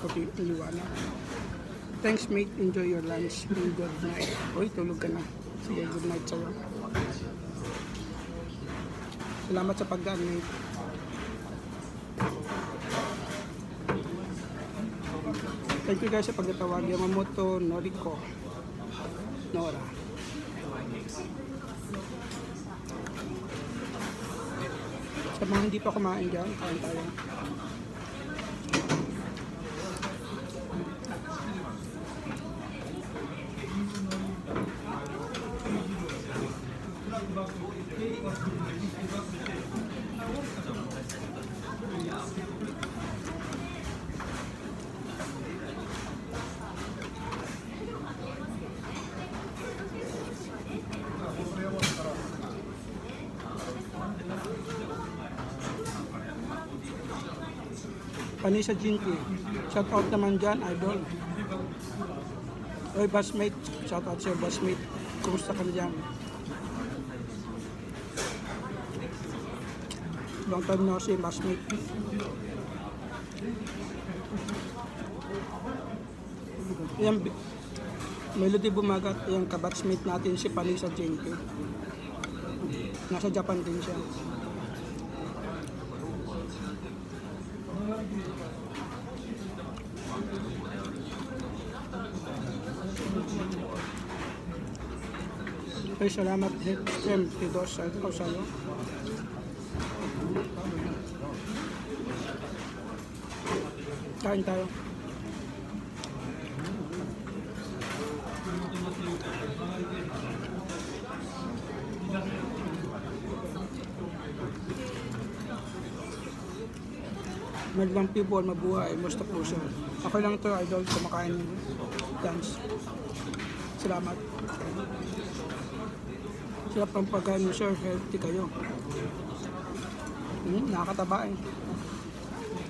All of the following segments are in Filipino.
puti liwanag. Thanks mate, enjoy your lunch and good night. Uy, tulog ka na. Sige, good night sa'yo. Salamat sa pagdaan mate. Thank you guys sa pagtatawag. Yamamoto Noriko. Nora. Sa mga hindi pa kumain dyan, kain tayo. Panisa Jinky. Shout out naman dyan, idol. Oy, busmate. Shout out sa'yo, busmate. Kumusta ka na dyan? Long time no see, busmate. Yan, Melody Bumagat, yung kabatsmate natin si Panisa Jinky. Nasa Japan din siya. Ay, salamat din. Siyempre, dos sa ito sa'yo. Kain tayo. Madlang people, mabuhay, musta po sir. Ako lang to, idol, kumakain ng lunch. Salamat. Sarap ang pagkain mo, sir. Healthy kayo. Hmm, nakakataba eh.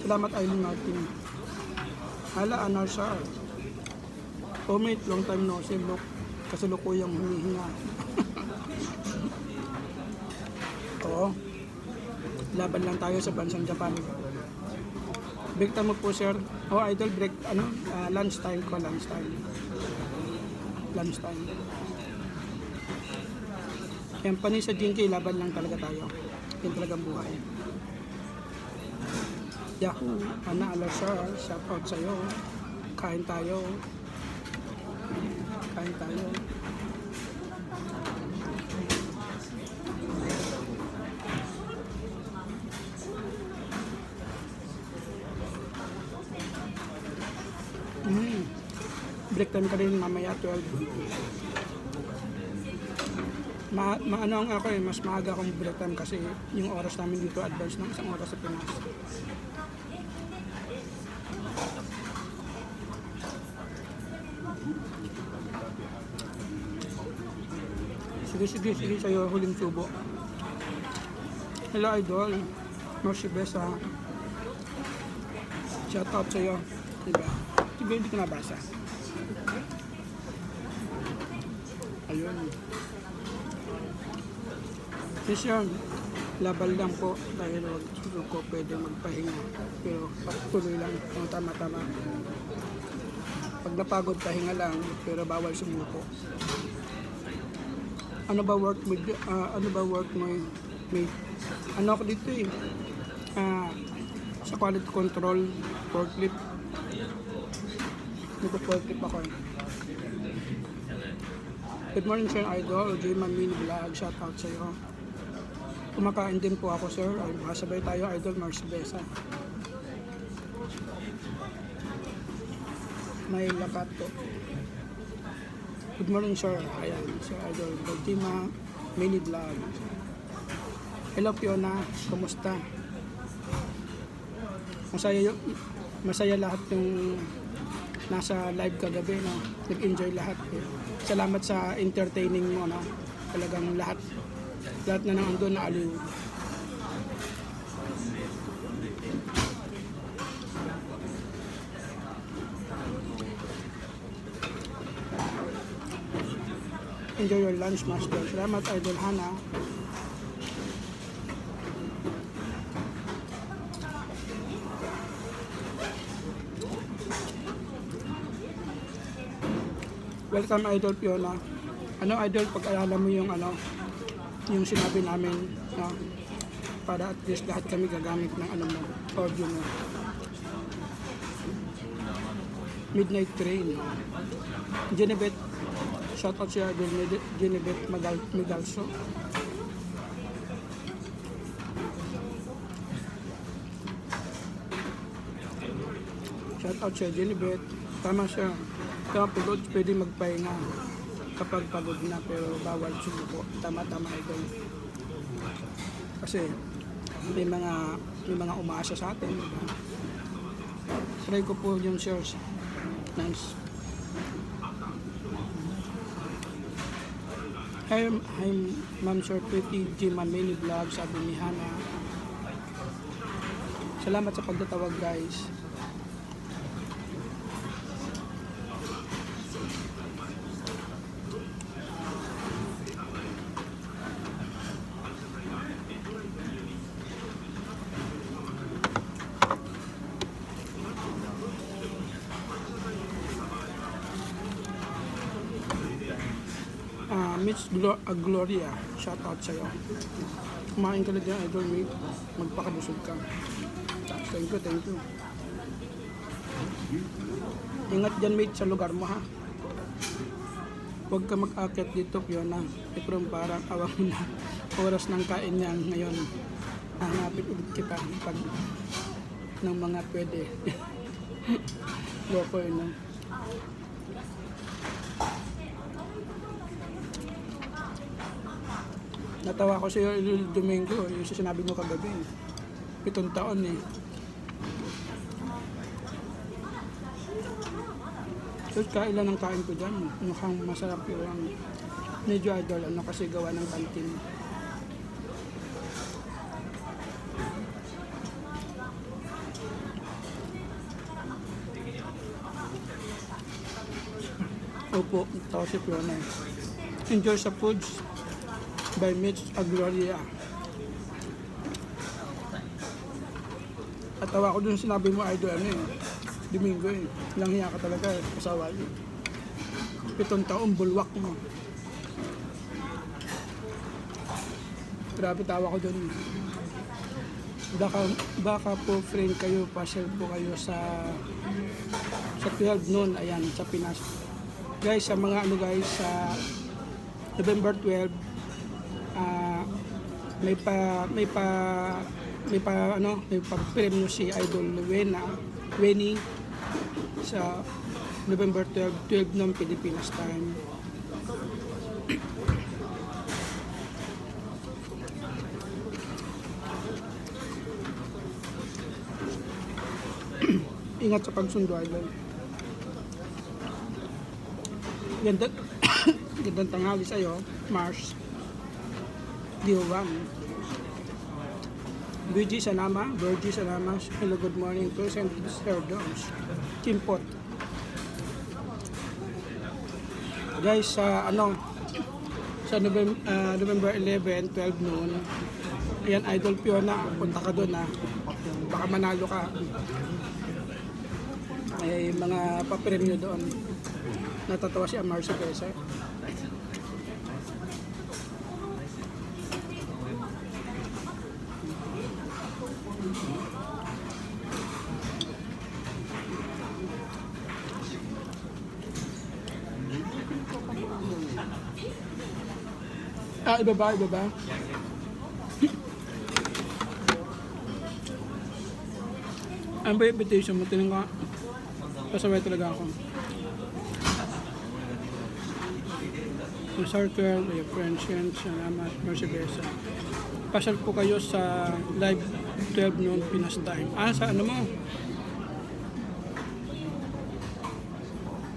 Salamat, Eileen Martin. Hala, Anar sir. Oh, mate, long time no see. Look, kasalukuyang humihinga. Oo. Laban lang tayo sa bansang Japan. Break time po, sir. Oh, idol, break, ano, ah, lunch time ko, lunch time. Lunch time. Yan, panis sa Jinky, laban lang talaga tayo. Yan talagang buhay. Yahoo! Ana Alasar, shout out sa'yo. Kain tayo. Kain tayo. Mm. Break time ka rin mamaya 12. Ma, maano ang ako eh, mas maaga akong break time kasi yung oras namin dito advance ng isang oras sa Pinas. Sige, sige, sige sa'yo, huling subo. Hello, idol. Mercy Besa. Shout out sa'yo. Diba? Diba hindi ko nabasa? Ayun. Yes, yun. Labal lang po dahil wag ko pwede magpahinga. Pero patuloy lang kung tama-tama. Pag napagod, pahinga lang. Pero bawal sumuko. Ano ba work with, ah, ano ba work mo may, ano ako dito eh. Ah, sa quality control, forklift. Nagpo-forklift ako eh. Good morning, Sir Idol. J-Man Mini Vlog. Shout out sa iyo. Kumakain din po ako, sir. Ay, makasabay tayo, Idol Mars Besa. May lakat. Good morning, sir. Ayan, Sir Idol. Bajima Mini Vlog. Hello, Fiona. Kumusta? Masaya, masaya lahat yung nasa live kagabi, no? Nag-enjoy lahat. Eh. Salamat sa entertaining mo, no? Talagang lahat. Lahat na nang andun na aliw. Enjoy your lunch, Master. Salamat, Idol Hana. Welcome, Idol Fiona. Ano, Idol, pag-alala mo yung ano, yung sinabi namin na para at least lahat kami gagamit ng ano mo, audio mo. Midnight Train. Genevieve shout out si Idol Genevieve Magal Migalso. Shout out siya, Genevieve. Tama siya. Kaya pagod, pwede magpahinga kapag pagod na pero bawal sumuko. Tama-tama idol. Kasi may mga may mga umaasa sa atin. Diba? Try ko po yung shares. Nice. Hi, hi Ma'am Sir Pretty G. Mini Vlog, sabi ni Hana. Salamat sa pagtatawag guys. Ah, Mitch Glo- ah, Gloria, shout out sa'yo. Kumain ka na dyan, idol mate. Magpakabusog ka. Thank you, thank you. Ingat dyan mate sa lugar mo ha. Huwag ka mag-akit dito, Fiona. Pero parang awa mo na. Oras ng kain niya ngayon. Hanapin ulit kita pag ng mga pwede. Loko yun. no? Natawa ko iyo Lil Domingo, yung sinabi mo kagabi. Pitong taon eh. So, kailan ang kain ko dyan? Mukhang masarap yung medyo idol, ano kasi gawa ng kantin. Opo, ito si Fiona. Enjoy sa foods by Mitch Agloria. At tawa ko dun sinabi mo idol ano eh. Domingo eh. Ilang hiya ka talaga eh. Kasawa eh. Pitong taong bulwak mo. Grabe tawa ko dun. Baka, baka po friend kayo, pasyal po kayo sa sa 12 noon, ayan, sa Pinas. Guys, sa mga ano guys, sa November 12, may pa may pa may pa ano may pa premyo si Idol Wena Weni sa November 12 12 ng Pilipinas time. Ingat sa pagsundo idol. Ganda gandang tanghali sa'yo Mars Diowan. BG Salama, Virgie Salama, hello, good morning to St. Sir Doms. Kimpot. Guys, sa ano, sa November, November 11, 12 noon, ayan, Idol Fiona, punta ka doon ha. Baka manalo ka. May mga papremyo doon. Natatawa si Amar sa Pesa. Ah, iba ba? Iba ba? Ano ba yung invitation mo? Tinang ka, pasaway talaga ako. Yung circle, yung friends yan, salamat, mercy besa. Pasal po kayo sa live 12 noon Pinas time. Ah, sa ano mo?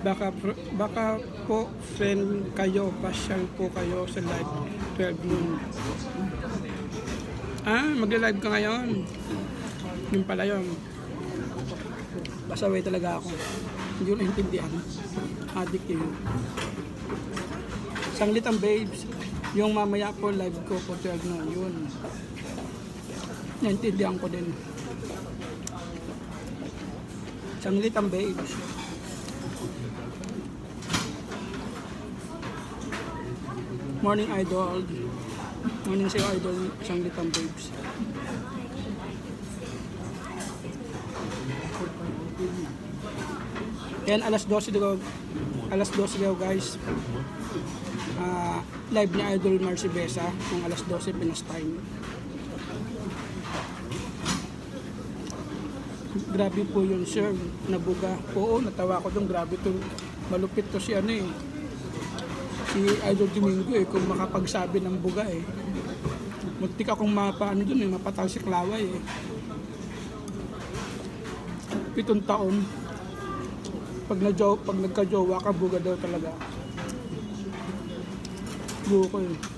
Baka, baka po friend kayo, pasyal po kayo sa live 12 noon. Ah, magla-live ka ngayon. Yung pala yun. Pasaway talaga ako. Hindi ko naintindihan. Addict yun. Sanglit ang babes. Yung mamaya po live ko po 12 noon. Yun. Naintindihan ko din. Sanglit ang babes. Morning Idol. Morning sa'yo Idol. Isang litang. Yan, alas 12 daw. Alas 12 daw guys. Ah, live ni Idol Marcy Besa kung alas 12 Pinas time. Grabe po yun sir, nabuga. Oo, natawa ko dun, grabe to. Malupit to si ano eh. Si Idol Domingo eh, kung makapagsabi ng buga eh. Muntik akong mapaano dun eh, mapatay si Klaway eh. Pitong taon. Pag, na pag nagka-jowa ka, buga daw talaga. Buko eh.